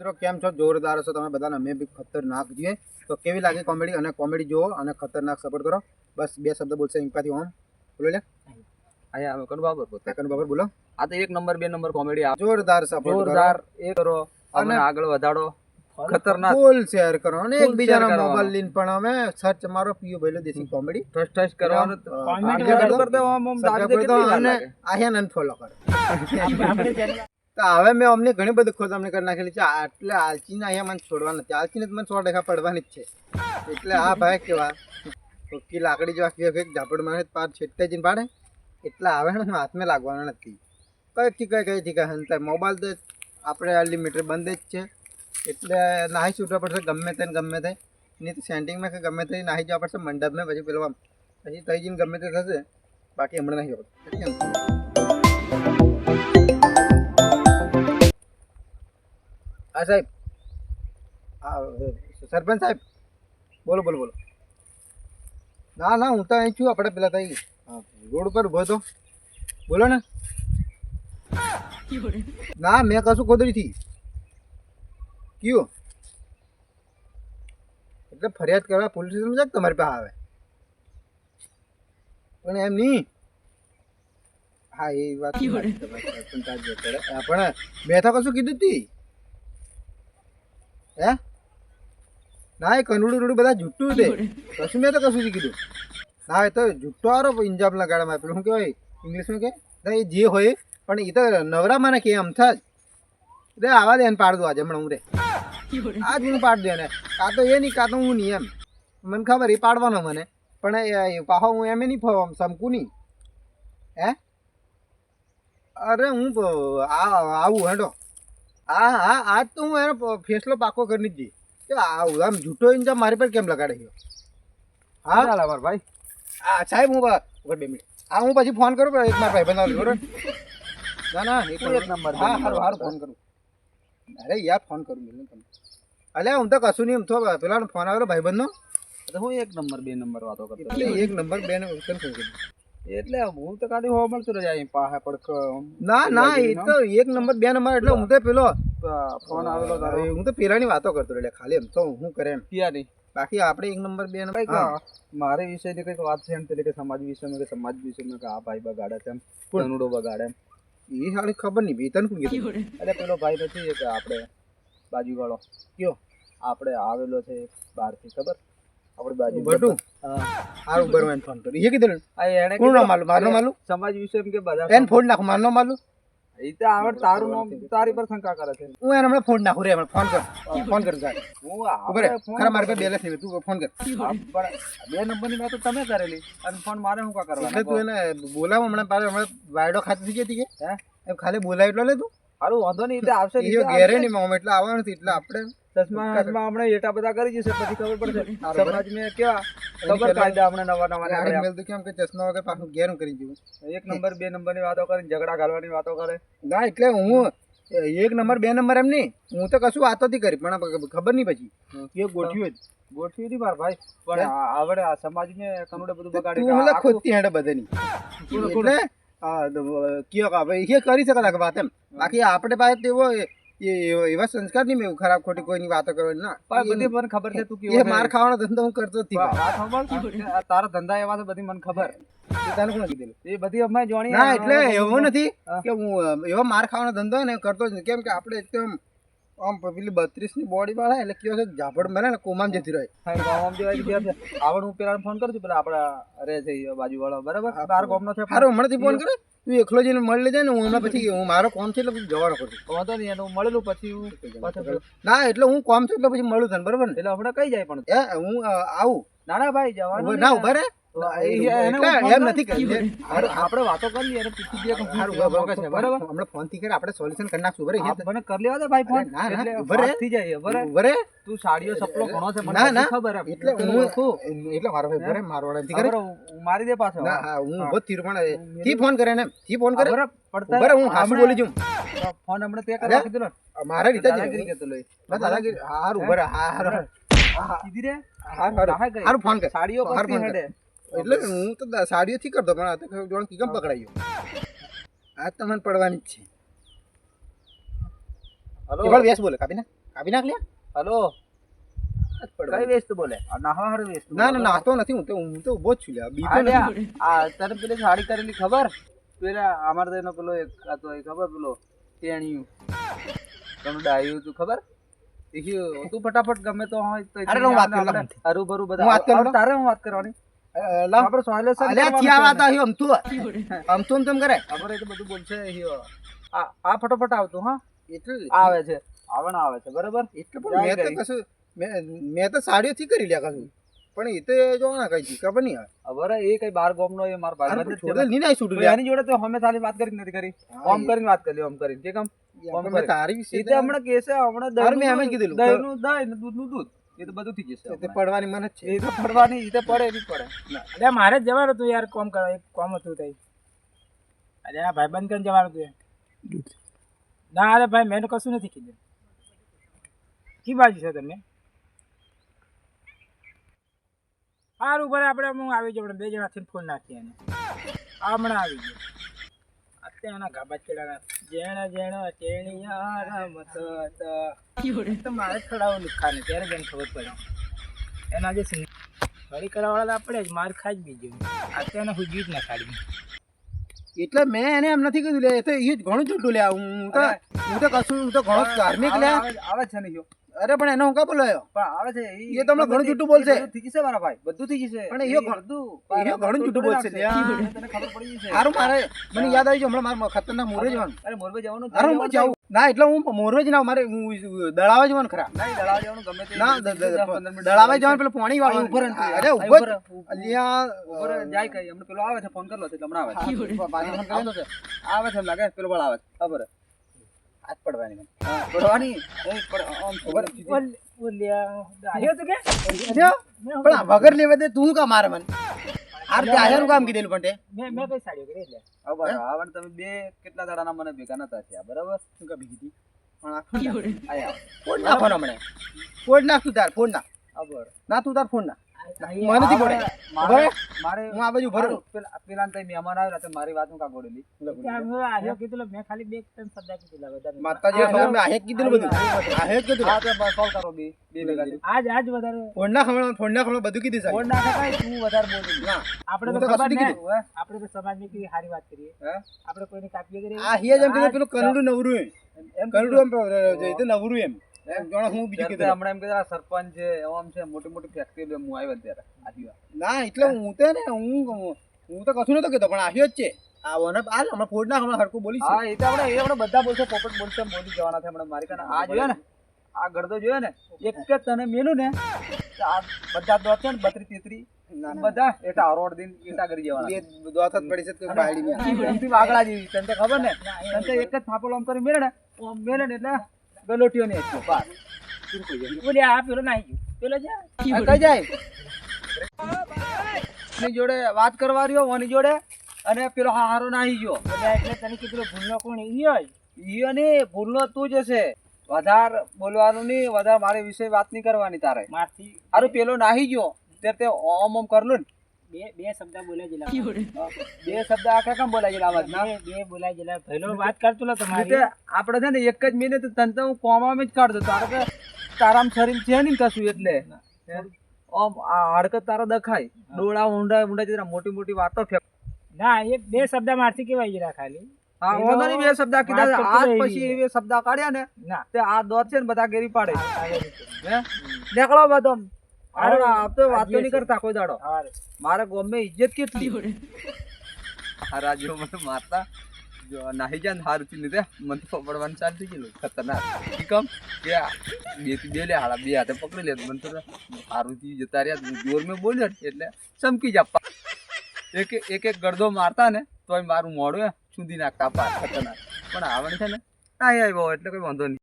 મિત્રો કેમ છો જોરદાર છો તમે બધાને અમે બી ખતરનાક છીએ તો કેવી લાગી કોમેડી અને કોમેડી જુઓ અને ખતરનાક સપોર્ટ કરો બસ બે શબ્દ બોલશે ઇંકાથી ઓમ બોલો લે અહીંયા અમે કનુ બાબર બોલતા કનુ બાબર બોલો આ તો એક નંબર બે નંબર કોમેડી આ જોરદાર સપોર્ટ જોરદાર એ કરો અને- આગળ વધારો ખતરનાક ફૂલ શેર કરો અને એકબીજાના મોબાઈલ લઈને પણ અમે સર્ચ મારો પીયો ભઈલો દેશી કોમેડી ટ્રસ્ટ ટ્રસ્ટ કરવાનું આગળ કરો. ઓમ ઓમ દાબી દે કેટલી અને આયા નન ફોલો કરો તો હવે મેં અમને ઘણી બધી ખોજ અમને કરી નાખેલી છે. એટલે આલચીને અહીંયા મને છોડવા નથી. આલચીને મને સો ટકા પડવાની જ છે. એટલે આ ભાઈ કેવા? ચોખ્ખી લાકડી જેવા કે એક ઝાપડ મારે પાર છેટતે જઈને પાડે. એટલે આવે ને હાથમાં લાગવાનો નથી. કઈ થી કઈ કઈ થી કઈ હંતા મોબાઈલ તો આપણે અનલિમિટેડ બંધ જ છે. એટલે નાહી છૂટવા પડશે, ગમે તે ગમે તે નહીં તો સેન્ટિંગમાં કે ગમે તે નાહી જવા પડશે, મંડપમાં પછી પેલો પછી તઈ જઈને ગમે તે થશે. બાકી હમણાં નહીં હોતું હા સાહેબ હા સરપંચ સાહેબ બોલો બોલો બોલો. ના ના હું તો અહીં છું આપણે પેલા તઈ રોડ ઉપર ઊભો હતો. બોલો ને. ના મેં કશું ખોદડી થી. કયું? એટલે ફરિયાદ કરવા પોલીસ સ્ટેશન જાય તમારી પાસે આવે? પણ એમ નહીં. હા એ વાત તો પણ મેં તો કશું કીધું તી હે? ના, એ કનુડું રૂડું બધા જુઠ્ઠું છે. કશું મેં તો કશું કીધું ના, એ તો જુઠ્ઠો આરો ઇન્જામ લગાડવામાં પેલું શું કહેવાય? ઇંગ્લિશમાં કે ના, એ જે હોય, પણ એ તો નવરા મને કે આમ થાય? રે આવા દે એને પાડ દો આજે, હમણાં હું રે. આજ હું પાડ દે એને કાં તો એ નહીં, કાં તો હું નહીં એમ. મને ખબર, એ પાડવાનો મને. પણ એ- એ હું એમ નહીં ફાવ સમકું નહીં હે? અરે હું આવું, હેડો. હા હા આજ તો હું એનો ફેસલો પાકો કરી જ કે આમ જૂઠો ઇન્જામ મારી પર કેમ લગાડે ગયો હા? ચાલ અમાર ભાઈ. હા સાહેબ હું ઊભો બે મિનિટ. હા હું પછી ફોન કરું એક મારા ભાઈ બંધ બરોબર? ના ના એક નંબર, હા હારું સારું ફોન કરું. અરે યાર ફોન કરું મિલન તમને. અલ્યા હું તો કશું નહીં એમ તો પેલાનો ફોન આવેલો ભાઈબંધનો? તો હું એક નંબર બે નંબર વાતો કરતો એક નંબર બે નંબર કેમ ફોન કર્યો? એટલે હું તો ખાલી હોવા મળતું રહ્યા અહીં પાસે પડખ ના ના એ તો એક નંબર બે નંબર એટલે હું તો પેલો ફોન આવેલો તારો. હું તો પેલાની વાતો કરતો એટલે ખાલી એમ તો હું કરે એમ. ક્યાંની બાકી આપણે એક નંબર બે નંબર. મારે વિષયની કંઈક વાત છે એમ એટલે કે સમાજ વિષયમાં કે સમાજ વિષયમાં કે આ ભાઈ બગાડે છે એમ ધનુડો બગાડે એમ. એ સાડી ખબર નહીં ભાઈ તને શું કીધું? એટલે પેલો ભાઈ નથી કે આપણે બાજુવાળો કયો આપણે આવેલો છે બહારથી ખબર? આપણી બાજુ. બટુ હારું બરવાન ફોન કર્યો. એ કીધું આ કોણ માલું મારનો માલું? સમાજ વિશે એમ કે બધા એને ફોન નાખું મારનો માલું? એ તો આવડ તારું નામ તારી પર શંકા કરે છે. હું એને હમણાં ફોન નાખું રે હમણાં. ફોન કર. ફોન કર સાહેબ હું ઉભરે ખરા મારી તું ફોન કર. બે નંબરની વાત તમે કરેલી. અને ફોન મારે શું કા એટલે તું એને બોલાવ હમણાં. પાછળ હમણાં વાયડો ખાતી હતી કે? હે? એમ ખાલી બોલાય એટલો લે તું. હારું વાંધો નહીં એટલે આવશે એ ઘેરે નહીં મામા. એટલે આવવાનું એટલે આપણે ચશ્મા ચશ્મા હમણાં એટા બધા કરી જશે પછી ખબર પડશે. સમાજ કેવા ખબર કાયદા હમણાં નવા નવા ગાડી મેલ તો કેમ કે ચશ્મા વગર પાછું ઘેર કરી જવું. એક નંબર બે નંબરની વાતો કરીને ઝઘડા ઘાલવાની વાતો કરે. ના એટલે હું એક નંબર બે નંબર એમ નહીં. હું તો કશું વાતો કરી પણ ખબર નહીં પછી. એ ગોઠ્યું જ. ગોઠવી હતી મારા ભાઈ. પણ આ- આવડે આ સમાજને કનુડે બધું બગાડી તું મને આખું- હેડે બધાની. એટલે કયો કે ભાઈ એ કરી શકે વાત એમ. બાકી આપણે પાસે તેવો એ- એવા સંસ્કાર નહીં મેં ખરાબ ખોટી કોઈની વાતો કરવાની. ના. પણ બધી મને ખબર છે તું કેવો માર ખાવાનો ધંધો હું કરતો નથી તારા ધંધા એવા છે બધી મને ખબર. એ તને કોણે કીધેલું? એ બધી અમે જાણી ના એટલે એવું નથી કે હું એવો માર ખાવાનો ધંધો ને કરતો જ કેમ કે આપણે એકદમ આમ પેલી બત્રીસની બોડી વાળા એટલે કેવો છે ઝાપડ ને કોમામ જતી રહે. આવડ હું પેલા ફોન કરું છું પેલા આપડા રે છે બાજુ બાજુવાળો. બરાબર? બાર ગામનો છે સારું હમણાંથી ફોન કરે? તું એકલો જઈને મળી લેજે ને હું હમણાં પછી હું મારો કોમ છે એટલે પછી જવાનો કરું વાંધો નહીં એનું મળેલું પછી હું પાછો ના એટલે હું કોમ છું એટલે પછી મળું તને બરાબર ને? એટલે હમણાં કઈ જાય પણ? હું આવું. ના ના ભાઈ જવાનું ના ઊભા રે આપણે વાતો કરી પૂછી દઈએ બરાબર? હમણાં ફોનથી આપણે સોલ્યુશન કરી નાખશું બરાબર? મને કરી લેવા દે ભાઈ ફોન અરે ના, ના, એટલે ઊભા થઈ જાય બરાબર તું સાડીઓ સપલો ઘણો છે મને ના, ખબર એટલે હું હું એટલે મારો ભાઈ બરે મારો વાળા કરે મારી દે પાછો. ના હું ઊભો જ થી ફોન કરે ને થી ફોન કરે? પડતા બરાબર હું હાસુ બોલી જઉં. ફોન હમણાં તે મારા રીતે દાદાગીરી કહેતો લઈ. દાદાગીરી હારું બરાબર કીધી રે ફોન કર. સાડીઓ. હેડે. એટલે હું તો સાડીઓથી કરતો પણ આ તો ખબર જોણ કીકમ પકડાઈ તો મને પડવાની જ છે. હલો? પણ વેસ બોલે કાપી ના કાપી નાખ લે હલો? કઈ વેસ્ટ બોલે? નાહવા હારું વેસ્ટ ના ના નાતો નથી હું તો હું તો ઊભો જ છું લે આ બીતો આ લે, નથી. આ તને પેલી સાડી કરેલી ખબર? પેલા અમાર તેનો પેલો એક હતો એ ખબર પેલો? ટેણિયું તને ડાયું તું ખબર? દેખ્યું તું ફટાફટ ગમે તો હોય તો અરે હું વાત કરી હરું ભરું બધા. તારે હું વાત કરવાની? આપણે સોયલેશન અલ્યા કરવાનું થયા છે. વાત તું આમ તું તેમ કરે. ખબર તો બધું બોલશે હિયો. આ આ ફટાફટ આવતું હા? એટલે આવે છે. આવે આવે છે બરાબર? એટલે પણ મેં તો કશું મેં મેં તો સાડીઓથી કરી લ્યા કશું. પણ એ તો જો ના કઈ ખબર નહીં આવે. એ કઈ બાર ગોમનો એ માર ભાઈ બંધ છોડે નહીં ના છૂટું એની જોડે તો હમે સાલી વાત કરી નથી કરી. ઓમ કરીને વાત કરી ઓમ કરીને. કે કમ તારી વિશે એ તો હમણાં કેસે હમણાં અરે મેં એમ જ કીધેલું. દહીંનું દહીં ને દૂધ. એ તો બધું થઈ જશે તે પડવાની મને છે. એ તો પડવાની એ તો પડે એ પડે. અરે મારે જ જવાનું હતું યાર કોમ કરવા એક કોમ હતું તઈ. અરે આ ભાઈ બંધ કરીને જવાનું હતું ના અરે ભાઈ મેં તો કશું નથી કીધું. કી બાજુ છે તમને સારું ભલે આપણે હું આવી જાઉં બે જણાથી ફોન નાખીએ એને. હમણાં આવી ગયો. અત્યારના ગાબા ચડાના જેણ જેણ રમત હતા. તો મારે જ ખડાવવાનું ત્યારે જ ખબર પડે. એના જે ફરી કરાવવાળા આપણે જ માર ખાઈ જ બીજું. અત્યારને હુજી જ ના કાઢી એટલે મેં એને એમ નથી કીધું લે એ તો એ જ ઘણું છૂટું લે હું તો હું તો કશું હું તો ઘણો ધાર્મિક લે. આવે છે ને યો. અરે પણ એનો હું કા બોલાયો પણ આવે છે એ તમને ઘણું જૂઠું બોલશે. થઈ જશે મારા ભાઈ બધું થઈ જશે પણ એ ઘણું- એ ઘણું જૂઠું બોલશે. તને ખબર પડી જશે સારું મારે મને યાદ આવી ગયું હમણાં મારે ખતરનાક મોરવે જવાનું અરે મોરવે જવાનું અરે હું જાઉં ના એટલે હું મોરવે જ ના મારે હું દળાવે જવાનું ખરા ના દળાવ જવાનું ગમે તે ના દળાવે જવાનું પેલું પાણી વાળું ઉપર અરે રહે. અલ્યા ઉપર જાય કઈ હમણાં પેલો આવે છે ફોન કરલો એટલે હમણાં આવે આવે છે લાગે પેલો વાળો આવે છે ખબર. હાથ પડવાની મને. હા, પડવાની એ પડ- આમ ખબર હે. ઊભો રહે. બોલ્યા આવ્યો તો કે પણ વગર લેવા દે તું કા મારે મને આ રીતે કામ કીધેલું પણ તે મેં મેં કઈ કરી એટલે. તમે બે કેટલા દાડાના મને ભેગા નતા થયા બરાબર શું કા બીજી હતી? પણ આ શું કા? આયા ફોન નાખવાનો હમણે ફોડ નાખ તું તાર ફોન ના ના તું તાર ફોન નાખ મને નથી પડે મારે મારે હું આ બાજુ ભરું પેલા પેલા ને મહેમાન આવ્યા હતા મારી વાત હું કાં ત્યાં મેં આવ્યો કીધું મેં ખાલી બે ત્રણ શબ્દ કીધેલા વધારે માતાજી ખબર મેં આહે જ બધું? આહે કીધું હા તો બસ કરો બે બે આજ આજ વધારે ફોન ના ખબર ફોન ના ખબર બધું કીધું ફોન ના થકાય તું વધારે બોલ ના આપણે તો ખબર તો કેવી સારી વાત કરીએ. હે? આપણે કોઈને કાપીએ કરીએ આ હિયા જેમ કીધું પેલું કનડું નવરું એમ. કનડું એમ જે તે નવરું એમ. એમ જાણે હું બીજું ત્યારે કીધું હમણાં એમ કીધું આ સરપંચ છે ઓમ છે મોટી મોટી ફેક્ટરી હું આવ્યો ત્યારે ના એટલે હું? તો ને હું હું તો કશું નતો કીધો પણ આહ્યો જ છે. આ આ હમણાં ફોડ ના હમણાં હરકું બોલી હા એ તો આપણે એ આપણે બધા બોલશે પોપટ બોલશે બોલી જવાના છે હમણાં મારી કારણે. આ જોયો ને આ ગળદો જોયો ને એક જ તને મેલું ને આ બધા દોત છે ને બત્રી તેત્રી બધા એટા અરોડ દિન એટા કરી જવાના દોત જ પડી છે તો બાયડી ની એમથી જેવી તને ખબર ને તને એક જ થાપો આમ કરી મેલે ને આમ મેલે ને એટલે ગલોટીઓ ને એટલું બોલે આ પેલો નાહી ગયો. પેલો કઈ જાય. જોડે વાત કરવા રહ્યો ઓની જોડે અને પેલો હારો નાહી ગયો. એટલે તને કીધું ભૂલનો કોણ? ઈ હોય. ઈયો ને ભૂલનો તું જ હશે. વધારે બોલવાનું નહીં વધારે મારી વિશે વાત નહીં કરવાની તારે. મારથી અરે પેલો નાહી ગયો. તે ઓમ ઓમ કરલું બે બે શબ્દ બોલ્યા જેલા. બે શબ્દ આખા કેમ બોલાય છે ના બે બે જેલા. પહેલો વાત કરતો લો તમારી આપણે છે ને એક જ મિનિટ તને તો હું કોમામાં જ કાઢતો તારે કે તારામ શરીર છે ને કશું એટલે. ઓમ આ હડકત તારો દેખાય. ડોળા ઊંડા ઊંડા જરા મોટી મોટી વાતો ફેક ના એક બે શબ્દ મારથી કેવાય જેલા ખાલી. હા વાંધો નહીં બે શબ્દ કીધા. આજ પછી. એ શબ્દ કાઢ્યા ને તે આ દોત છે ને બધા ઘેરી પાડે. નીકળો બધો. હારું. આ તો વાતો નહીં કરતા કોઈ દાડો. હારું. મારા ગોમે ઇજ્જત કેટલી? આ રાજ્યો મને મારતા. જો નાહી જાય ને હારું લીધે મને તો પડવાનું ચાલુ થઈ ગયેલું. ખતરનાક. કમ? કે બેથી બે લે હાડા બે હાથે પકડી લે મને તો હારું થી જતા રહ્યા. જોર મેં બોલ્યો એટલે ચમકી જા. એક એક એક ગરદો મારતા ને તોય મારું મોડું છૂંદી નાખતા પાર ખતરનાક. પણ આવણ છે ને ના આવ્યો એટલે કોઈ વાંધો નહીં.